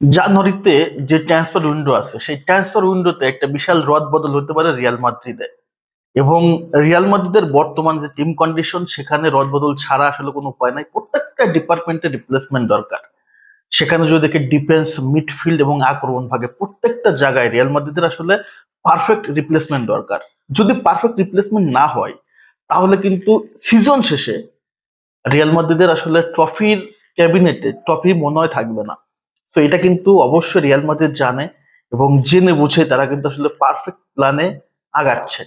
জানুয়ারিতে যে transfer window আছে, সেই ট্রান্সফার উইন্ডোতে একটা বিশাল রদ বদল হতে পারে রিয়াল মাদ্রিদে এবং রিয়াল মাদ্রিদের বর্তমান যে টিম কন্ডিশন সেখানে রদ বদল ছাড়া আসলে কোনো উপায় নাই। প্রত্যেকটা ডিপার্টমেন্টে রিপ্লেসমেন্ট দরকার। সেখানে যদি দেখে ডিফেন্স মিডফিল্ড এবং আক্রমণ ভাগে প্রত্যেকটা জায়গায় রিয়াল মাদ্রিদের আসলে পারফেক্ট রিপ্লেসমেন্ট দরকার। যদি পারফেক্ট রিপ্লেসমেন্ট না হয়, তাহলে কিন্তু সিজন শেষে রিয়াল মাদ্রিদের আসলে ট্রফির ক্যাবিনেটে ট্রফি মনে হয় থাকবে না। তো এটা কিন্তু অবশ্যই রিয়াল মাদ্রিদ জানে এবং জেনে বুঝে তারা কিন্তু আসলে পারফেক্ট প্ল্যানে আগাচ্ছে।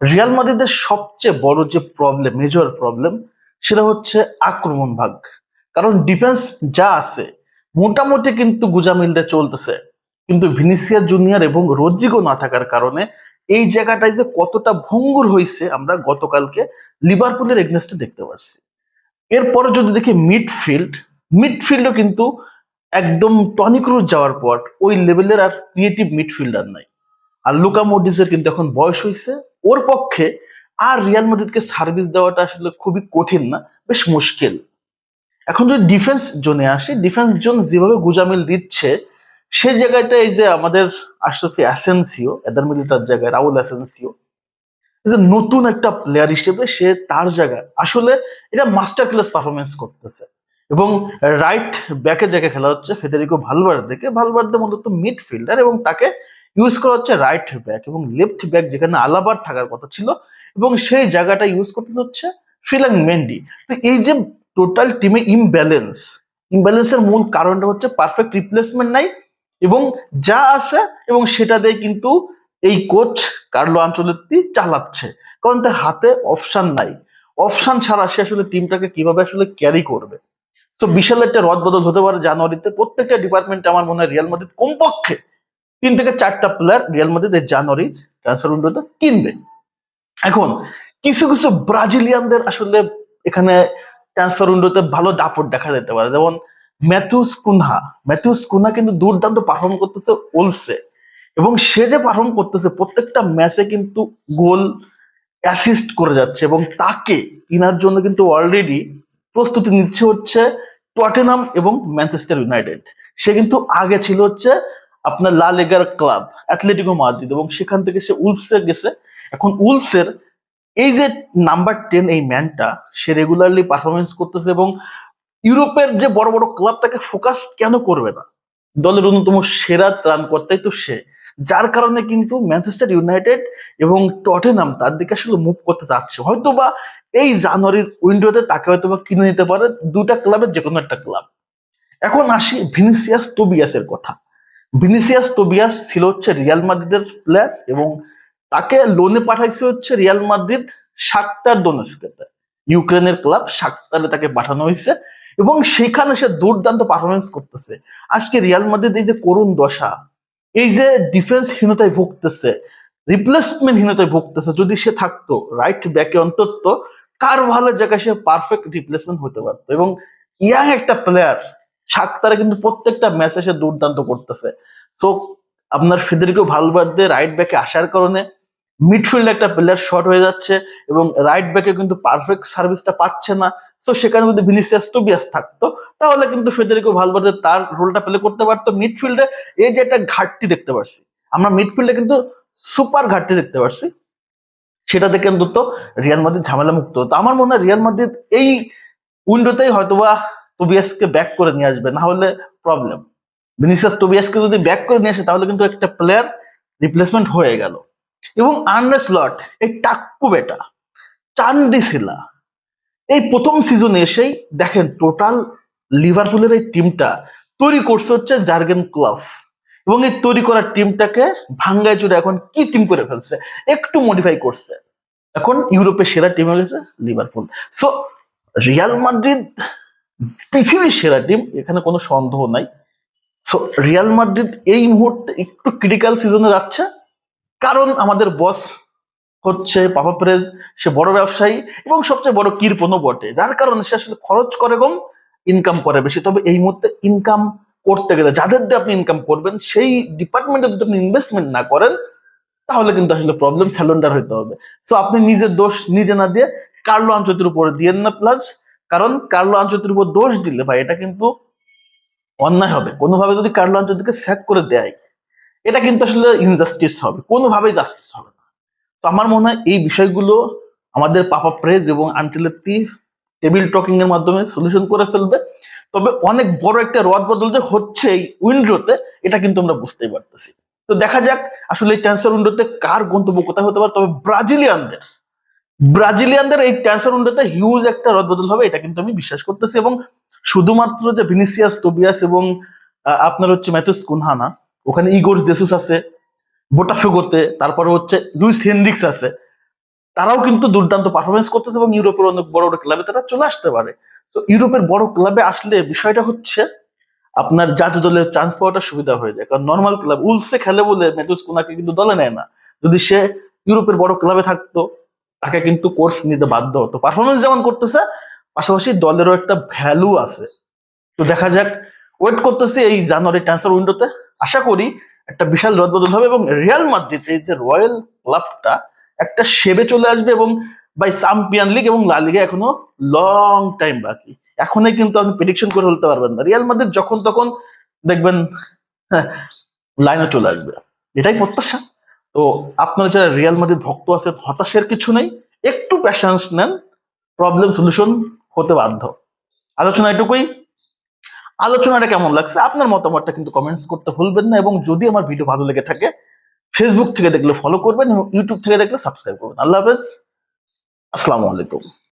রিয়াল মাদ্রিদের সবচেয়ে বড় যে প্রবলেম মেজর প্রবলেম সেটা হচ্ছে আক্রমণ ভাগ। কারণ ডিফেন্স যা আছে, মোটামুটি কিন্তু গুজামিলদে চলতেছে। কিন্তু ভিনিসিয়া জুনিয়র এবং রদ্রিগো না থাকার কারণে এই জায়গাটায় যে কতটা ভঙ্গুর হয়েছে আমরা গতকালকে লিভারপুলের এগনেস্টে দেখতে পারছি। এরপরে যদি দেখি মিডফিল্ড মিডফিল্ডও কিন্তু একদম টনি ক্রুজ যাওয়ার পর ওই লেভেলের আর ক্রিয়েটিভ মিডফিল্ডার নাই। আর লুকা মডিসের কিন্তু এখন বয়স হয়েছে ওর পক্ষে আর রিয়াল মাদ্রিদকে সার্ভিস দেওয়াটা আসলে খুবই কঠিন না, বেশ মুশকিল। এখন যদি ডিফেন্স জোনে আসি ডিফেন্স জোন যেভাবে গুজামিল দিচ্ছে, সে জায়গাটা এই যে আমাদের আসতেছে অ্যাসেন্সিও এদার মিলিটার জায়গায় রাহুল অ্যাসেন্সিও নতুন একটা প্লেয়ার হিসেবে সে তার জায়গায়। আসলে এটা মাস্টার ক্লাস পারফরমেন্স করতেছে। এবং রাইট ব্যাকের জায়গায় খেলা হচ্ছে ফেদেরিকো থেকে ভালভার্দে মূলত মিডফিল্ডার এবং তাকে ইউজ করা হচ্ছে রাইট ব্যাক এবং লেফট ব্যাক যেখানে আলাবার থাকার কথা ছিল এবং সেই জায়গাটা ইউজ করতে হচ্ছে ফিলাং মেন্ডি তো এই যে টোটাল টিমে ইমব্যালেন্স ইমব্যালেন্সের মূল কারণটা হচ্ছে পারফেক্ট রিপ্লেসমেন্ট নাই এবং যা আছে এবং সেটা দিয়ে কিন্তু এই কোচ কার্লো আঞ্চলিক চালাচ্ছে। কারণ তার হাতে অপশন নাই। অপশন ছাড়া সে আসলে টিমটাকে কীভাবে আসলে ক্যারি করবে? তো বিশাল একটা রদ বদল হতে পারে জানুয়ারিতে। প্রত্যেকটা ডিপার্টমেন্টে আমার মনে হয় রিয়াল মাদ্রিদ কমপক্ষে তিন থেকে চারটা প্লেয়ার রিয়াল মাদ্রিদ এই জানুয়ারি ট্রান্সফার উইন্ডোতে কিনবে। এখন কিছু কিছু ব্রাজিলিয়ানদের আসলে এখানে ট্রান্সফার উইন্ডোতে ভালো দাপট দেখা যেতে পারে। যেমন ম্যাথিউস কুনহা ম্যাথিউস কুনহা কিন্তু দুর্দান্ত পারফর্ম করতেছে ওলসে এবং সে যে পারফর্ম করতেছে প্রত্যেকটা ম্যাচে কিন্তু গোল অ্যাসিস্ট করে যাচ্ছে এবং তাকে কেনার জন্য কিন্তু অলরেডি প্রস্তুতি নিচ্ছে হচ্ছে টটেনাম এবং ম্যানচেস্টার ইউনাইটেড। সে কিন্তু আগে ছিল হচ্ছে আপনার লা লিগার ক্লাব, অ্যাথলেটিকো মাদ্রিদ এবং সেখান থেকে সে উলফসে গেছে। এখন উলফসের এই যে নাম্বার টেন এই ম্যানটা, সে রেগুলারলি পারফরমেন্স করতেছে এবং ইউরোপের যে বড় বড় ক্লাব তাকে ফোকাস কেন করবে না? দলের অন্যতম সেরা ত্রাণ করতেই তো সে। যার কারণে কিন্তু ম্যানচেস্টার ইউনাইটেড এবং টটেনাম তার দিকে আসলে মুভ করতে চাচ্ছে। হয়তো বা এই জানুয়ারির উইন্ডোতে তাকে হয়তো কিনে নিতে পারে দুটা ক্লাবের যে কোনো একটা ক্লাব এখন আসি ভিনিসিয়াস তোবিয়াসের কথা। ভিনিসিয়াস তোবিয়াস ছিল হচ্ছে রিয়াল মাদ্রিদের প্লেয়ার এবং তাকে লোনে পাঠাইছে হচ্ছে রিয়াল মাদ্রিদ শাক্তার দোনেস্কেতে ইউক্রেনের ক্লাব শাক্তারে তাকে পাঠানো হয়েছে এবং সেখানে সে দুর্দান্ত পারফরমেন্স করতেছে। আজকে রিয়াল মাদ্রিদ এই যে করুণ দশা, এই যে ডিফেন্স হীনতায় ভুগতেছে রিপ্লেসমেন্ট হীনতায় ভুগতেছে, যদি সে থাকতো রাইট ব্যাকে অন্তত কার ভালো জায়গায় সে পারফেক্ট রিপ্লেসমেন্ট হতে পারতো? এবং ইয়াং একটা প্লেয়ার শাক্তারে কিন্তু প্রত্যেকটা ম্যাচে সে দুর্দান্ত করতেছে। সো আপনার ফেদেরিকো ভালভার্দে রাইট ব্যাকে আসার কারণে মিডফিল্ডে একটা প্লেয়ার শর্ট হয়ে যাচ্ছে এবং রাইট ব্যাকে কিন্তু পারফেক্ট সার্ভিসটা পাচ্ছে না। তো সেখানে যদি ভিনিসিয়াস টোবিয়াস থাকতো, তাহলে কিন্তু ফেদেরিকো ভালভার্দে তার রোলটা প্লে করতে পারতো। মিডফিল্ডে এই যে একটা ঘাটতি দেখতে পারছি, আমরা মিডফিল্ডে কিন্তু সুপার ঘাটতি দেখতে পারছি। সেটা থেকে অন্তত রিয়াল মাদ্রিদ ঝামেলা মুক্ত। হতো আমার মনে হয় রিয়াল মাদ্রিদ এই উইন্ডোতেই হয়তোবা টোবিয়াসকে ব্যাক করে নিয়ে আসবে, না হলে প্রবলেম ভিনিসিয়াস টোবিয়াসকে যদি ব্যাক করে নিয়ে আসে, তাহলে কিন্তু একটা প্লেয়ার রিপ্লেসমেন্ট হয়ে গেল। এবং আর্নেস লট এই টাক্কু বেটা চান্দি শিলা এই প্রথম সিজনে এসেই দেখেন টোটাল লিভারপুলের এই টিমটা তৈরি করছে হচ্ছে জার্গেন ক্লাব এবং এই তৈরি করা টিমটাকে ভাঙ্গায় চুরে এখন কি টিম করে ফেলছে, একটু মডিফাই করছে। এখন ইউরোপের সেরা টিম হয়ে গেছে লিভারপুল সো রিয়াল মাদ্রিদ পৃথিবীর সেরা টিম এখানে কোনো সন্দেহ নাই। সো রিয়াল মাদ্রিদ এই মুহূর্তে একটু ক্রিটিক্যাল সিজনে যাচ্ছে। কারণ আমাদের বস হচ্ছে পাপা প্রেজ সে বড় ব্যবসায়ী এবং সবচেয়ে বড় কীর্পণও বটে। যার কারণে সে আসলে খরচ করে কম ইনকাম করে বেশি। তবে এই মুহূর্তে ইনকাম করতে গেলে, যাদের দিয়ে আপনি ইনকাম করবেন, সেই ডিপার্টমেন্টে যদি আপনি ইনভেস্টমেন্ট না করেন তাহলে কিন্তু আসলে প্রবলেম স্যালেন্ডার হইতে হবে। সো আপনি নিজের দোষ নিজে না দিয়ে কার্লো আঞ্চতির উপরে দিয়েন না প্লাস কারণ কার্লো আঞ্চতির উপর দোষ দিলে ভাই এটা কিন্তু অন্যায় হবে। কোনোভাবে যদি কার্লো আঞ্চলিককে স্যাক করে দেয়, এটা কিন্তু আসলে ইনজাস্টিস হবে। কোনোভাবেই জাস্টিস হবে না। তো আমার মনে হয় এই বিষয়গুলো আমাদের পাপা প্রেজ এবং আনটিলেপি টেবিল টকিং এর মাধ্যমে সলিউশন করে ফেলবে। তবে অনেক বড় একটা রদ বদল যে হচ্ছে এই উইন্ডোতে এটা কিন্তু আমরা বুঝতেই পারতেছি। তো দেখা যাক, আসলে এই ট্রান্সফার উইন্ডোতে কার গন্তব্য কোথায় হতে পারে। তবে ব্রাজিলিয়ানদের ব্রাজিলিয়ানদের এই ট্রান্সফার উইন্ডোতে হিউজ একটা রদ বদল হবে, এটা কিন্তু আমি বিশ্বাস করতেছি। এবং শুধুমাত্র যে ভিনিসিয়াস তোবিয়াস এবং আপনার হচ্ছে ম্যাথুস কুনহানা ওখানে ইগোর জেসুস আছে বোটাফেগোতে তারপরে হচ্ছে লুইস হেনরিক্স আছে। তারাও কিন্তু দুর্দান্ত পারফরমেন্স করতেছে এবং ইউরোপের অনেক বড় বড় ক্লাবে তারা চলে আসতে পারে। তো ইউরোপের বড় ক্লাবে আসলে বিষয়টা হচ্ছে আপনার জাতীয় দলে চান্স পাওয়াটা সুবিধা হয়ে যায়। কারণ নর্মাল ক্লাব উলসে খেলে বলে ম্যাথুস কুনাকে কিন্তু দলে নেয় না। যদি সে ইউরোপের বড় ক্লাবে থাকতো, তাকে কিন্তু কোর্স নিতে বাধ্য হতো। পারফরমেন্স যেমন করতেছে, পাশাপাশি দলেরও একটা ভ্যালু আছে। তো দেখা যাক ওয়েট করতেছি এই জানুয়ারি ট্রান্সফার উইন্ডোতে আশা করি একটা বিশাল রদবদল হবে এবং রিয়াল মাদ্রিদ এই যে রয়্যাল ক্লাবটা একটা সেবে চলে আসবে এবং বাই চ্যাম্পিয়ন লিগ এবং লা লিগে এখনও লং টাইম বাকি। এখনই কিন্তু আপনি প্রেডিকশন করে বলতে পারবেন না। রিয়াল মাদ্রিদ যখন তখন দেখবেন লাইনে চলে আসবে। এটাই প্রত্যাশা। তো আপনারা যারা রিয়াল মাদ্রিদ ভক্ত আছেন, হতাশের কিছু নেই, একটু প্যাশান্স নেন প্রবলেম সলিউশন হতে বাধ্য। আলোচনা এটুকুই। আলোচনাটা কেমন লাগছে? আপনার মতামতটা কিন্তু কমেন্টস করতে ভুলবেন না এবং যদি আমার ভিডিও ভালো লেগে থাকে ফেসবুক থেকে দেখলে ফলো করবেন এবং ইউটিউব থেকে দেখলে সাবস্ক্রাইব করবেন। আল্লাহ হাফেজ। আসসালামু আলাইকুম।